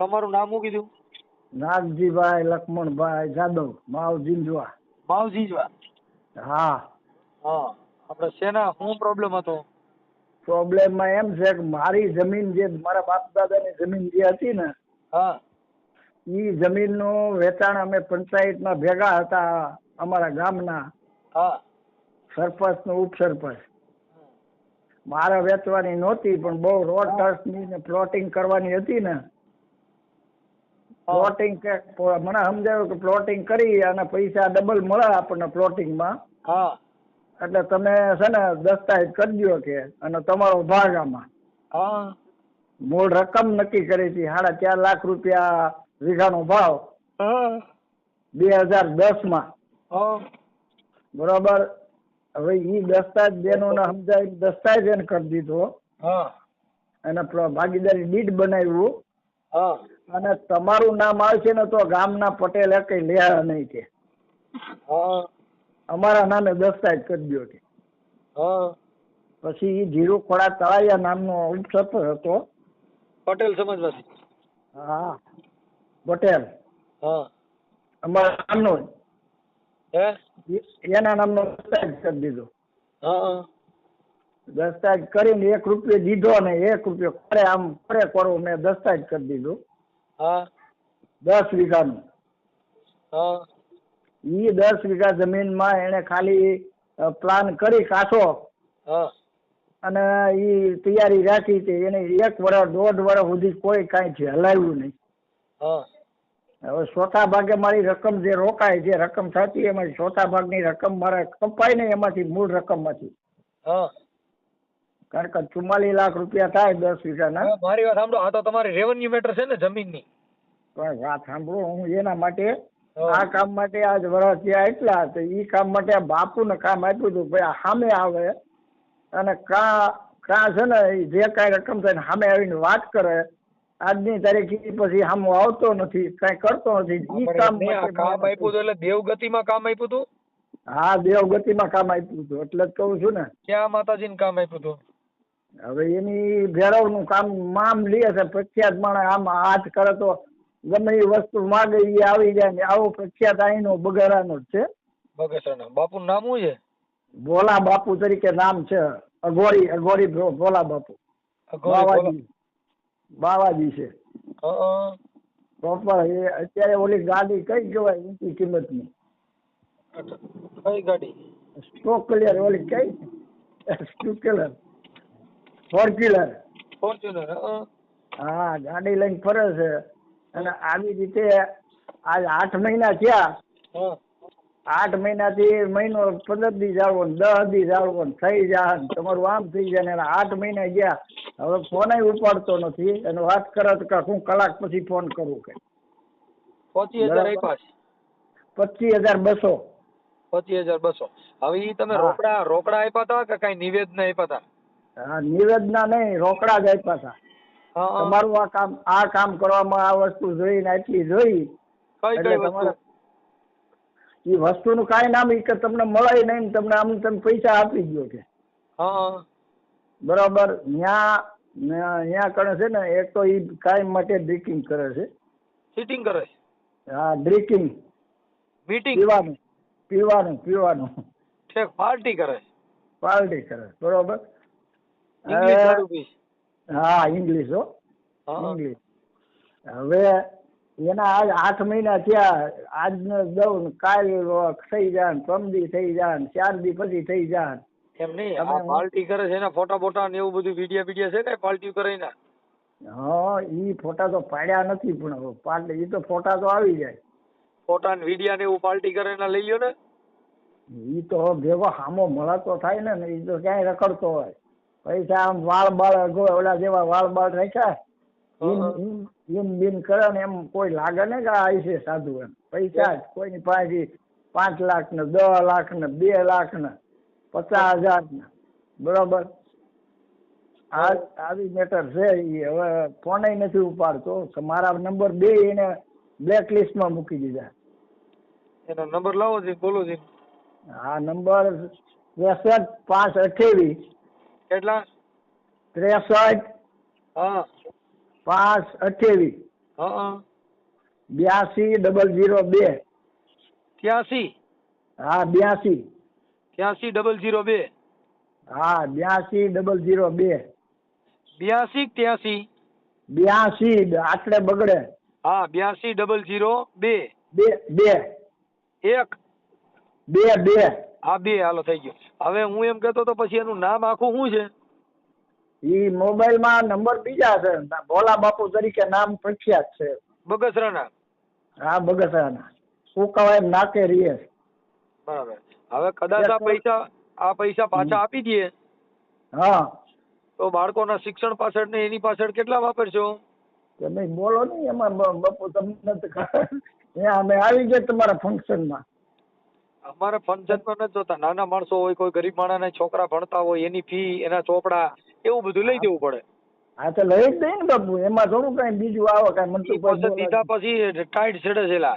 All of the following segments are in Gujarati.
તમારું નામ શું કીધું? નાગજીભાઈ લક્ષ્મણભાઈ જાદવ માવ જીંજવા. માવજીજવા હા. હા આપણે શેના શું પ્રોબ્લેમ હતો? પ્રોબ્લેમમાં એમ છે કે મારી જમીન જે મારા બાપ દાદાની જમીન જે હતી ને હા. એ જમીનનું વેચાણ અમે પંચાયતમાં ભેગા હતા અમારા ગામના. હા. સરપંચનું ઉપસરપંચ. મારે વેચવાની નહોતી પણ બહુ રોડ ટ્રસ્ટની પ્લોટિંગ કરવાની હતી ને પ્લોટિંગ મને સમજાયું કે પ્લોટિંગ કરી અને પૈસા ડબલ મળે આપણને પ્લોટિંગમાં. હા. એટલે તમે છે ને દસ્તાવેજ કરી દો કે અને તમારો ભાગ આમાં. હા. મૂળ રકમ નક્કી કરી હતી સાડા ચાર લાખ રૂપિયા વીઘાનો ભાવ. બે હજાર દસમાં બરોબર? હવે ઈ દસ્તાવેજ બેનો ને સમજાય દસ્તાવેજ એને કરી દીધો. અને ભાગીદારી ડીડ બનાવ્યું. હા. અને તમારું નામ આવશે ને તો ગામના પટેલ કઈ લેવા નહીં કે. અમારા નામે દસ્તાવેજ કરી દો કે. હા. પછી ઈ ધીરુ ખોડા તળાયા નામનો ઉપસરપંચ હતો. પટેલ સમાજમાંથી હા. પટેલ. હા. અમારા નામનો એ- એના નામનો દસ્તાવેજ કરી દીધો. હા. દસ્તાવેજ કરીને એક રૂપિયો દીધો ને એક રૂપિયો ખરે આમ ખરે કરો મેં દસ્તાવેજ કરી દીધું. હા. દસ વીઘાનું. હા. ઈ દસ વીઘા જમીનમાં એને ખાલી પ્લાન કરી હા. અને ઈ તૈયારી રાખી છે એને એક વર્ષ દોઢ વર્ષ સુધી કોઈ કાંઈ છે હલાવ્યું નહીં. હા. હવે ચોથા ભાગે મારી રકમ જે રોકાય જે રકમ થતી એમાં ચોથા ભાગની રકમ મારે કપાય ને એમાંથી મૂળ રકમમાંથી હા. કારણ કે ચુમ્માલીસ લાખ રૂપિયા થાય દસ વીઘાના. ના મારી વાત સાંભળો. આ તો તમારી રેવન્યુ મેટર છે ને જમીનની. પણ વાત સાંભળો હું એના માટે આ કામ માટે આજ વર્ષ ત્યાં એટલા તો ઈ કામ માટે આ બાપુને કામ આપ્યું હતું ભાઈ સામે આવે અને કા કા છે ને જે કાંઈ રકમ થાય ને સામે આવીને વાત કરે આજની તારીખ પછી સામો આવતો નથી કાંઈ કરતો નથી. ઈ કામ કામ આપ્યું હતું એટલે દેવગતિમાં કામ આપ્યું હતું? હા દેવગતિમાં કામ આપ્યું હતું એટલે જ કહું છું ને. ક્યાં માતાજીને કામ આપ્યું હતું? હવે એની ભેરવનું કામ મામ લે છે પ્રખ્યાત માણસ આમ હાથ કરે તો ગમે એ વસ્તુ માગે એ આવી જાય ને આવો પ્રખ્યાત અહીંનો બગારાનો જ છે. બગસરાનો બાપુ નામ શું છે? ભોલા બાપુ તરીકે નામ છે અઘોરી અઘોરી ભોલા બાપુ. બાવાજી. બાવાજી છે. પ્રોપર એ અત્યારે ઓલી ગાડી કઈ કહેવાય ઊંચી કિંમતની? ની કઈ ગાડી? સ્ટોક ક્લિયર ઓલી કઈ? સ્ટોક ફોર્ચ્યુલર ફોર્ચ્યુનર હા. હા ગાડી લઈને ફરે છે. અને આવી રીતે આજ આઠ મહિના થયા. આઠ આઠ મહિનાથી મહિનો પંદર દી જાળવો દસ દી જાળવો થઈ જાય તમારું આમ થઈ જાય ને આઠ મહિના ગયા. હવે ફોન ઉપાડતો નથી. અને વાત કરે તો કે હું કલાક પછી ફોન કરું કે. પચીસ હજાર. પચીસ હજાર બસો. પચીસ હજાર બસો. હવે તમે. રોકડા રોકડા આપ્યા હતા કે કઈ નિવેદન આપ્યા હતા નિવેદના નહીં રોકડા જ આપ્યા હતા. તમારું આ કામ આ કામ કરવામાં આ વસ્તુ જોઈને આટલી જોઈ. એ એટલે તમારે વસ્તુ એ વસ્તુનું કાંઈ નામ કે તમને મળે નહીં તમને આમ તમે પૈસા આપી ગયો કે. બરાબર ત્યાં ત્યાં કરે છે ને એક તો એ કાયમ માટે ડ્રિંકિંગ કરે છે. સિટિંગ કરે હા ડ્રિંકિંગ મીટિંગ પીવાનું પીવાનું પીવાનું. ઠેક પાર્ટી કરે પાર્ટી કરે બરોબર ઇંગ્લિશ હવે- દારૂ પી હા ઇંગ્લિશ હો. ઇંગ્લિશ હવે એના આજ આઠ મહિના થયા આજનો દઉં કાલ થઈ જાય પરમદી થઈ જાય ચાર દી પછી થઈ જાય. એમ નહીં આ પાર્ટી કરે છે એના ફોટા બોટા ને એવું બધું વિડિયા વિડિયા છે કઈ પાર્ટી કરે ના હા ઈ ફોટા તો પાડ્યા નથી પણ હવે એ ઈ તો ફોટા તો આવી જાય. ફોટા ને વિડિયા ને એવું પાર્ટી કરે એના લઈ લ્યો ને? ઈ તો ભેગો હામો મળતો થાય ને ને ઈ તો ક્યાંય રખડતો હોય. પૈસા આમ વાળ બાળ ઓલા જેવા વાળ બાળ રાખ્યા. ઈન બીન કરે ને એમ કોઈ લાગે ને કે આ છે સાધુ એમ. પૈસા જ કોઈની પાસેથી પાંચ લાખ ને દસ લાખ ને બે લાખ ને પચાસ હજાર ને. બરોબર? આ આવી મેટર છે એ હવે ફોને નથી ઉપાડતો. મારા નંબર બે એને બ્લેક લિસ્ટમાં મૂકી દીધા. એનો નંબર લાવો છે બોલો છે હા નંબર ત્રેસઠ પાંચ અઠ્યાવીસ. કેટલા? ત્રેસઠ હા. પાંચ અઠ્યાવીસ. હા બ્યાસી ડબલ જીરો બે. ત્યાસી? હા બ્યાસી. ત્યાસી ડબલ જીરો બે. હા બ્યાસી ડબલ જીરો બે. બ્યાસી ત્યાસી? બ્યાસી આટલે બગડે. હા બ્યાસી ડબલ જીરો બે. બે બે. એક. બે બે. હા બે હાલો થઈ ગયો. હવે હું એમ કહેતો તો પછી એનું નામ આખું શું છે? ઈ મોબાઈલમાં નંબર બીજા છે. ભોલા બાપુ તરીકે નામ પ્રખ્યાત છે. બગસરાના હા બગસરાના સુકાવાય નાકે રીએ. બરાબર. હવે કદાચ આ પૈસા આ પૈસા પાછા આપી દઈએ. હા. તો બાળકોના શિક્ષણ પાછળ ને એની પાછળ કેટલા વાપરશો? ભાઈ બોલો નહીં એમાં બાપુ તમને અમે આવી ગયા તમારા ફંક્શનમાં અમારે ફંક્શનમાં નથી જોતા. નાના માણસો હોય કોઈ ગરીબ માણસના છોકરા ભણતા હોય એની ફી એના ચોપડા એવું બધું લઈ દેવું પડે. હા તો લઈ જ દે ને બાપુ. એમાં થોડું કઈ બીજું આવે કઈ મનસુખ દીધા પછી ટાઈટ છેડે છેલા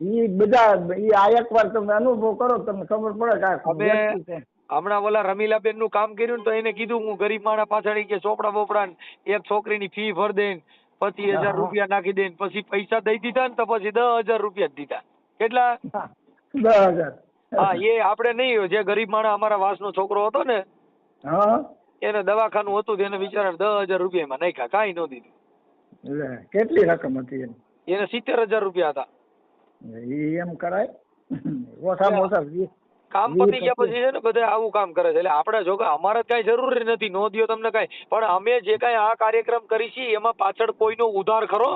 ઈ બધા ઈ આ એક વાર તમે અનુભવ કરો તમને ખબર પડે કે. હમણાં ઓલા રમીલાબેનનું કામ કર્યું ને તો એને કીધું હું ગરીબ માણસ પાછળ કે ચોપડા બોપડા ને એક છોકરીની ફી ભર દે પચીસ હજાર રૂપિયા નાખી દે પછી પૈસા દઈ દીધા ને તો પછી દસ હજાર રૂપિયા જ દીધા. કેટલા? દસ હજાર હા એ આપણે નહીં જે ગરીબ માણસ અમારા વાસનો છોકરો હતો ને હા. એને દવાખાનું હતું તો એને બિચારાને દસ હજાર રૂપિયામાં નાખ્યા કાંઈ ન દીધું. લે, કેટલી રકમ હતી એની? એને સિત્તેર હજાર રૂપિયા હતા. એમ કરાય? ઓછામાં ઓછા કામ પતી ગયા પછી છે ને બધા આવું કામ કરે છે. એટલે આપણે જો કે અમારે કઈ જરૂરી નથી નો દિયો તમને કઈ. પણ અમે જે કઈ આ કાર્યક્રમ કરી છીએ એમાં પાછળ કોઈનો ઉધાર ખરો?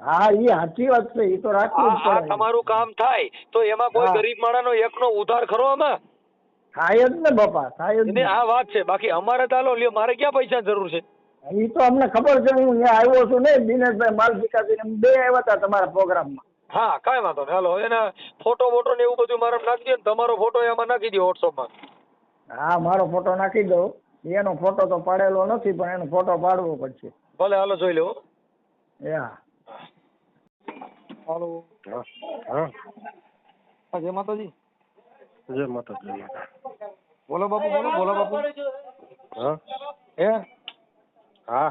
હા ઈ સાચી વાત છે એ તો રાખવું જ આ પડે. તમારું કામ થાય તો એમાં કોઈ હા. ગરીબ માણસનો એકનો ઉધાર ખરો આમાં? થાય જ ને બાપા થાય જ ને. આ વાત છે બાકી અમારે તો હાલો લ્યો મારે ક્યાં પૈસા જરૂર છે? એ તો અમને ખબર છે હું અહીંયા આવ્યો છું ને દિનેશભાઈ માલવિકાસજી બે આવ્યા હતા તમારા પ્રોગ્રામમાં. હા કાંઈ વાંધો નહીં હાલો એના ફોટો વોટો ને એવું બધું મારે નાખી દો ને તમારો ફોટો એમાં નાખી દો વોટ્સઅપમાં હા મારો ફોટો નાખી દઉં. એનો ફોટો તો પાડેલો નથી પણ એનો ફોટો પાડવો પડશે. ભલે હાલો જોઈ લો યા હાલો. હા હા. માતાજી. જય માતાજી જય માતા બોલો બાપુ બોલો બોલો બાપુ. હા? હે? હા.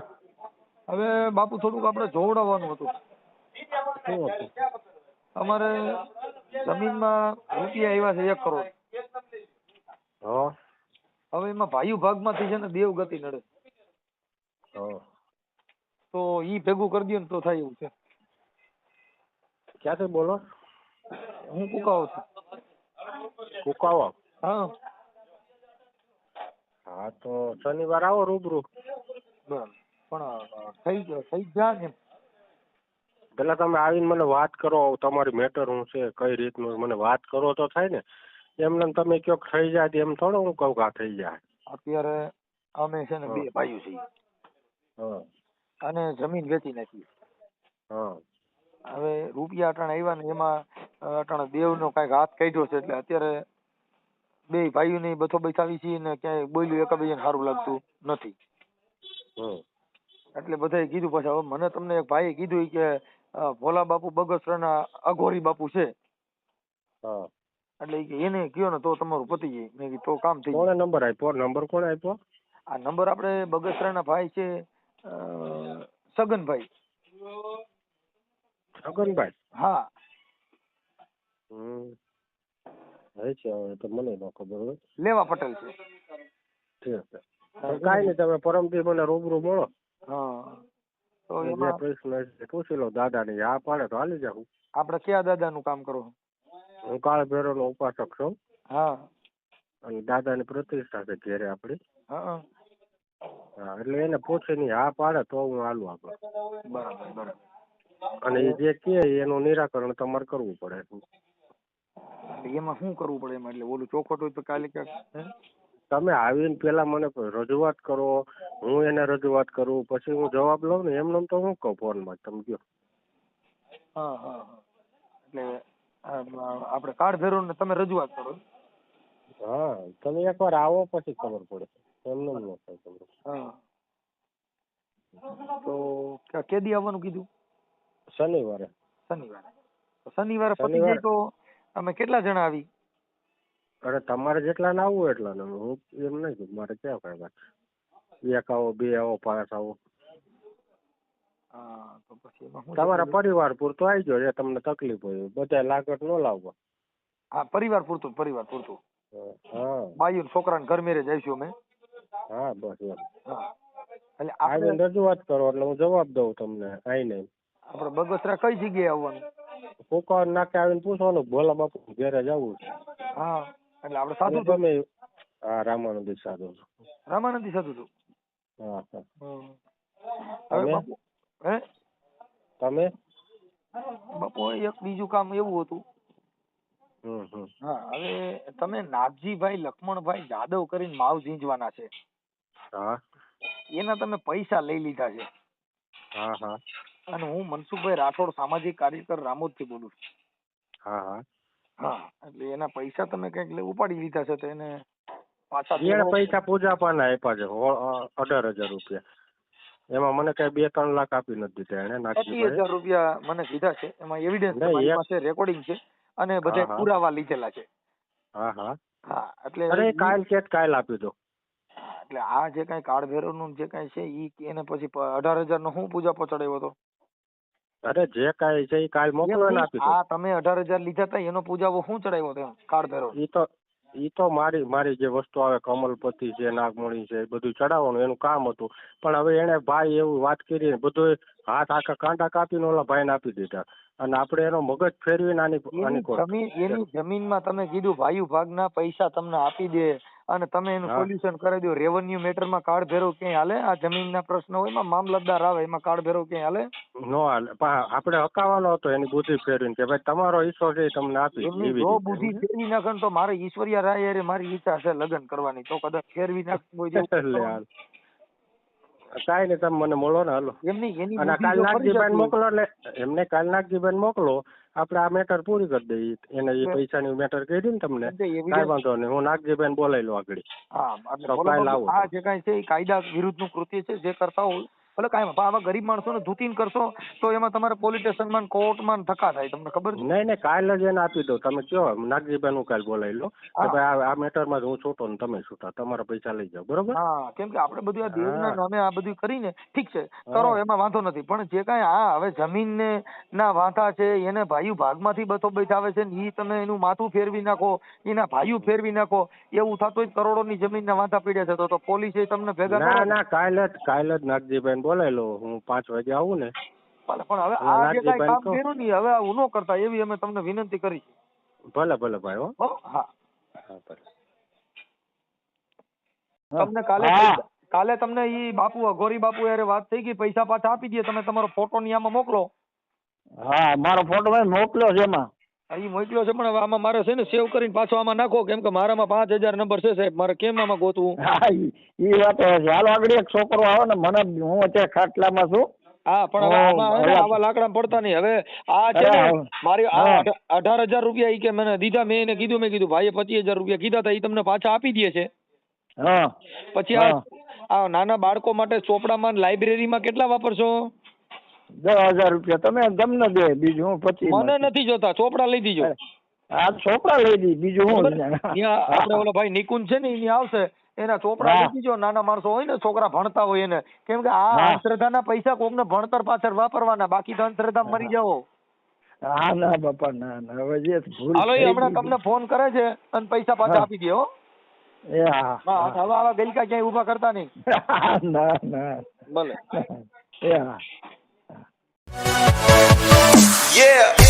હવે બાપુ થોડુંક આપણે જોવડાવવાનું હતું. શું હતું? અમારે જમીનમાં રૂપિયા આવ્યા છે એક કરોડ. હા. હવે એમાં ભાઈઓ ભાગમાંથી છે ને દેવ ગતિ નડે. હા. તો ઈ ભેગું કરી દો ને તો થાય એવું છે. ક્યાંથી બોલો? હું કુકાવો છું. કુકાવો? હા. હા તો શનિવાર આવો રૂબરૂ. પણ થઈ ગયો થઈ જા ને. પેલા તમે આવીને મને વાત કરો તમારી મેટર શું છે કઈ રીતનું મને વાત કરો તો થાય ને. એમને ને તમે કયો થઈ જાય એમ થોડો હું કહું કા થઈ જાય. અત્યારે અમે છે ને બે ભાઈઓ છીએ. અને જમીન વેચી નાખી. હા. હવે રૂપિયા અટાણે આવ્યા ને એમાં અટાણે દેવનો કાંઈક હાથ કાઢ્યો છે એટલે અત્યારે બે ભાઈઓને બથો બેસાવી છીએ ને ક્યાંય બોલ્યું એકબીજાને સારું લાગતું નથી. હમ. એટલે બધાએ કીધું પછી હવે મને તમને એક ભાઈએ કીધું કે ભોલા બાપુ બગસરાના અઘોરી બાપુ છે. હા. એટલે કે એને કયો ને તો તમારું પતી જાય મેં કીધું તો કામ થઈ કોણે નંબર આપ્યો? નંબર કોણે આપ્યો? આ નંબર આપણે બગસરાના ભાઈ છે સગનભાઈ. છગનભાઈ હા. હમ. હોય છે હવે તો મને ન ખબર હોય. લેવા પટેલ છે. ઠીક છે. કાઈ નહીં તમે પરમથી મને રૂબરૂ મળો હા. તો જે એમાં પ્રશ્ન છે પૂછી લો દાદાને આ પાડે તો હાલી જાઉં. આપણે કયા દાદાનું કામ કરો? હું કાળ નો ઉપાસક છું. હા. અને દાદાની પ્રતિષ્ઠા છે ઘેરે આપણી. હા. હા એટલે એને પૂછીને હા પાડે તો હું હાલું આપણે બરાબર બરાબર. અને એ જે કે એનું નિરાકરણ તમારે કરવું પડે. એમાં શું કરવું પડે એમાં? એટલે ઓલું ચોખવટ હોય તો કાલે ક્યાંક તમે આવીને પેલા મને રજૂઆત કરો હું એને રજૂઆત કરું પછી હું જવાબ લઉં ને એમને તો હું કહું ફોનમાં તમે કહો. હા હા હા. એટલે આપણે કાર્ડ ભેરો ને તમે રજૂઆત કરો. હા તમે એકવાર આવો પછી ખબર પડે. એમને ન થાય તમને હા. તો કે- કેદી આવવાનું કીધું? શનિવારે. શનિવારે. શનિવારે પતી જાય તો અમે કેટલા જણા આવી? અરે તમારે જેટલા ને આવવું એટલા ને હું એમ નહીં મારે ક્યાં કઈ વાત? એક આવો બે આવો પાંચ આવો. તમારા પરિવાર પૂરતો આવી ગયો એ તમને તકલીફ હોય બધા લાગત ન લાવવા. હા પરિવાર પૂરતું પરિવાર પૂરતું. હા. બાયુ છોકરાને ઘર મેરે જઈશું અમે. હા બસ એમ. હા. એટલે આપણે આવીને રજૂઆત કરો એટલે હું જવાબ દઉં તમને આઈને. આપણે બગસરા કઈ જગ્યાએ આવવાનું? કુકર નાકે આવીને પૂછવાનું ભોલા બાપુ ઘેરે જવું છે. હા એટલે આપણે સાધુ તમે હા રામાનંદ સાધુ. રામાનંદી સાધુ છું? હા હા. હવે તમે? બાપુ હે? તમે? બાપુ એક બીજું કામ એવું હતું. હા હવે તમે નાથજીભાઈ લક્ષ્મણભાઈ જાદવ કરીને માવ ઝીંજવાના છે. હા. એના તમે પૈસા લઈ લીધા છે. હા હા. અને હું મનસુખભાઈ રાઠોડ સામાજિક કાર્યકર રામોદથી બોલું છું. હા હા. હા એટલે એના પૈસા તમે કંઈક લે- ઉપાડી લીધા છે તો એને પાછા એને પૈસા પૂજા પાના આપ્યા છે અઢાર હજાર રૂપિયા. એમાં મને કઈ બે ત્રણ લાખ આપી નથી દીધા એને નાખી હજાર રૂપિયા મને કીધા છે એમાં એવિડન્સ મારી પાસે રેકોર્ડિંગ છે અને બધા. પુરાવા લીધેલા છે. હા હા. હા એટલે અરે કાલ કે કાલ આપી દો. એટલે આ જે કઈ કાર્ડ ભેરવનું જે કઈ છે ઈ એને પછી અઢાર હજાર નો હું પૂજા પહોંચાડ્યો હતો? અરે જે કાંઈ છે એ કાલ મોકલવાના આપી આ તમે અઢાર હજાર લીધા હતા એનો પૂજાવો શું ચડાવ્યો હતો કાળ ભેરવ. ઈ તો ઈ તો મારી મારી જે વસ્તુ આવે કમલપતિ છે નાગમણી છે એ બધું ચડાવવાનું એનું કામ હતું. પણ હવે એને ભાઈ એવું વાત કરી બધું હાથ આખા કાંટા કાપીને ઓલા ભાઈને આપી દીધા. અને આપણે એનો મગજ ફેરવીને આની આની જમીન એની જમીનમાં તમે કીધું ભાઈ ભાગના પૈસા તમને આપી દે. અને તમે એનું સોલ્યુશન કરી દો. રેવન્યુ મેટરમાં કાર્ડ ભેરવ ક્યાંય હાલે? આ જમીનના પ્રશ્ન હોય એમાં મામલતદાર આવે એમાં કાર્ડ ભેરવ ક્યાંય હાલે? નો હાલે. પણ આપણે હકાવાનો હતો એની બુદ્ધિ ફેરવીને કે ભાઈ તમારો ઈશ્વર છે તમને આપી એમની જો બુદ્ધિ ફેરવી નાખે તો મારે ઈશ્વરિયા રાય અરે મારી ઈચ્છા છે લગ્ન કરવાની. તો કદાચ ફેરવી નાખવું હોય કાંઈ નહીં તમે મને મળો ને હાલો. એમની એની કાલ નાગજીભાઈ મોકલો એટલે એમને કાલ નાગજીભાઈ મોકલો આપણે આ મેટર પૂરી કરી દઈએ. એને એ પૈસાની મેટર કહી ને તમને. કાંઈ વાંધો નહીં. હું નાગજીભાઈ બોલાવી લઉં આગળ. હા જે કાંઈ છે એ કાયદા વિરુદ્ધનું કૃત્ય છે જે કરતા હોય ભલે કાંઈ પણ આવા ગરીબ માણસોને ધૂતીન કરશો તો એમાં તમારે પોલીસ સ્ટેશનમાં કોર્ટમાં ધક્કા થાય તમને ખબર છે? નહીં નહીં કાલે જ એને આપી દો તમે કયો નાગજીભાઈ નું કાલ બોલાવી લો. કે ભાઈ આ- મેટરમાં હું છૂટો ને તમે છૂટા તમારા પૈસા લઈ જાઓ બરોબર? હા કેમ કે આપણે બધું આ દેવના નામે આ બધું કરીને ઠીક છે કરો એમાં વાંધો નથી. પણ જે કાંઈ આ હવે જમીન ને ના વાંધા છે એને ભાઈઓ ભાગમાંથી બસો આવે છે ને એ તમે એનું માથું ફેરવી નાખો એના ભાઈઓ ફેરવી નાખો એવું થતું કરોડો ની કરોડોની જમીનના વાંધા પીડ્યા છે. તો પોલીસે તમને ભેગા ના ના કાલે જ કાલે જ નાગજીભાઈ બોલાવી લો હું પાંચ વાગે આવું ને. ભલે, પણ હવે આ જે કાંઈ કામ કર્યું ને હવે આવું ન કરતા. એવી અમે તમને વિનંતી કરી ભલે ભલે ભાઈ હો. હો હા. હા ભલે. તમને કાલે કાલે તમને ઈ બાપુ અઘોરી બાપુ યારે વાત થઈ ગઈ. પૈસા પાછા આપી દે તમે તમારો ફોટો ની આમાં મોકલો. હા મારો ફોટો મોકલ્યો છે એમાં. આ મોકલ્યો છે પણ આમાં મારે છે ને સેવ કરીને પાછો આમાં નાખો. કેમ કે મારામાં પાંચ હજાર નંબર છે સાહેબ. મારે કેમ આમાં ગોતવું? ઈ વાત હાલ આગળ એક છોકરો આવે ને મને હું અત્યારે ખાટલામાં છું. હા પણ હવે આમાં આવા લાકડા પડતા નહીં. હવે આ છે ને મારી આ અઢાર હજાર રૂપિયા એ કે મને દીધા. મેં એને કીધું મેં કીધું ભાઈએ પચીસ હજાર રૂપિયા કીધા હતા એ તમને પાછા આપી દે છે. હા પછી આ નાના બાળકો માટે ચોપડામાં લાઇબ્રેરીમાં કેટલા વાપરશો? દસ હજાર રૂપિયા. તમે તમને દે બીજું હું પચીસ મને નથી જોતા ચોપડા લઈ દીજો. આ છોકરા લઈ દી બીજું હું આપણે ઓલો ભાઈ નિકુંજ છે ને એની આવશે એના ચોપડા લઈ દીજો. નાના માણસો હોય ને છોકરા ભણતા હોય એને. કેમ કે આ. અંધશ્રદ્ધાના પૈસા કોકને ભણતર પાછળ વાપરવાના બાકી તો અંધશ્રદ્ધા મરી જાવ હા ના બાપા ના ના હવે જે ભૂલ હાલો એ હમણાં તમને ફોન કરે છે અને પૈસા પાછા આપી દે હો. એ હા હા. હવે આવા ગલકા ક્યાંય ઊભા કરતા નહીં. ના ના. ભલે. એ હા. Yeah.